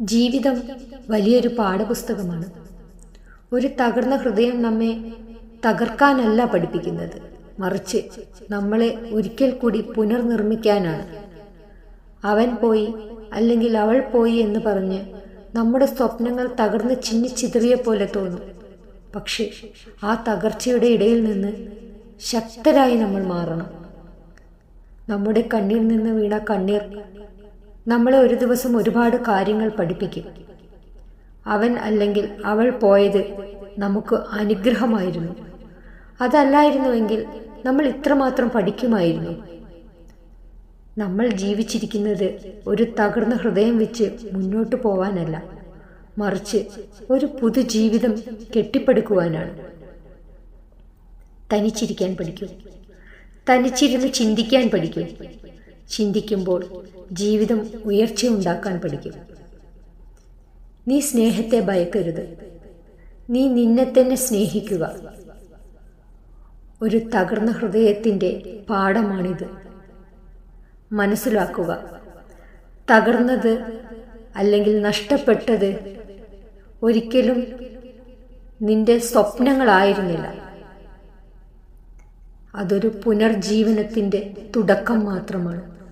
ജീവിതം വലിയൊരു പാഠപുസ്തകമാണ്. ഒരു തകർന്ന ഹൃദയം നമ്മെ തകർക്കാനല്ല പഠിപ്പിക്കുന്നത്. മറിച്ച് നമ്മളെ ഒരിക്കൽ കൂടി പുനർനിർമ്മിക്കാനാണ്. അവൻ പോയി അല്ലെങ്കിൽ അവൾ പോയി എന്ന് പറഞ്ഞ് നമ്മുടെ സ്വപ്നങ്ങൾ തകർന്ന് ചിന്നിച്ചിതറിയ പോലെ തോന്നും. പക്ഷേ ആ തകർച്ചയുടെ ഇടയിൽ നിന്ന് ശക്തരായി നമ്മൾ മാറണം. നമ്മുടെ കണ്ണിൽ നിന്ന് വീണ കണ്ണീർ നമ്മളെ ഒരു ദിവസം ഒരുപാട് കാര്യങ്ങൾ പഠിപ്പിക്കും. അവൻ അല്ലെങ്കിൽ അവൾ പോയത് നമുക്ക് അനുഗ്രഹമായിരുന്നു. അതല്ലായിരുന്നുവെങ്കിൽ നമ്മൾ ഇത്രമാത്രം പഠിക്കുമായിരുന്നു. നമ്മൾ ജീവിച്ചിരിക്കുന്നത് ഒരു തകർന്ന ഹൃദയം വെച്ച് മുന്നോട്ട് പോവാനല്ല മറിച്ച് ഒരു പുതുജീവിതം കെട്ടിപ്പടുക്കുവാനാണ്. തനിച്ചിരിക്കാൻ പഠിക്കും. തനിച്ചിരുന്ന് ചിന്തിക്കാൻ പഠിക്കും. ചിന്തിക്കുമ്പോൾ ജീവിതം ഉയർച്ച ഉണ്ടാക്കാൻ പഠിക്കും. നീ സ്നേഹത്തെ ഭയക്കരുത്. നീ നിന്നെ തന്നെ സ്നേഹിക്കുക. ഒരു തകർന്ന ഹൃദയത്തിന്റെ പാഠമാണിത്. മനസ്സിലാക്കുക. തകർന്നത് അല്ലെങ്കിൽ നഷ്ടപ്പെട്ടത് ഒരിക്കലും നിന്റെ സ്വപ്നങ്ങളായിരുന്നില്ല. അതൊരു പുനർജീവനത്തിന്റെ തുടക്കം മാത്രമാണ്.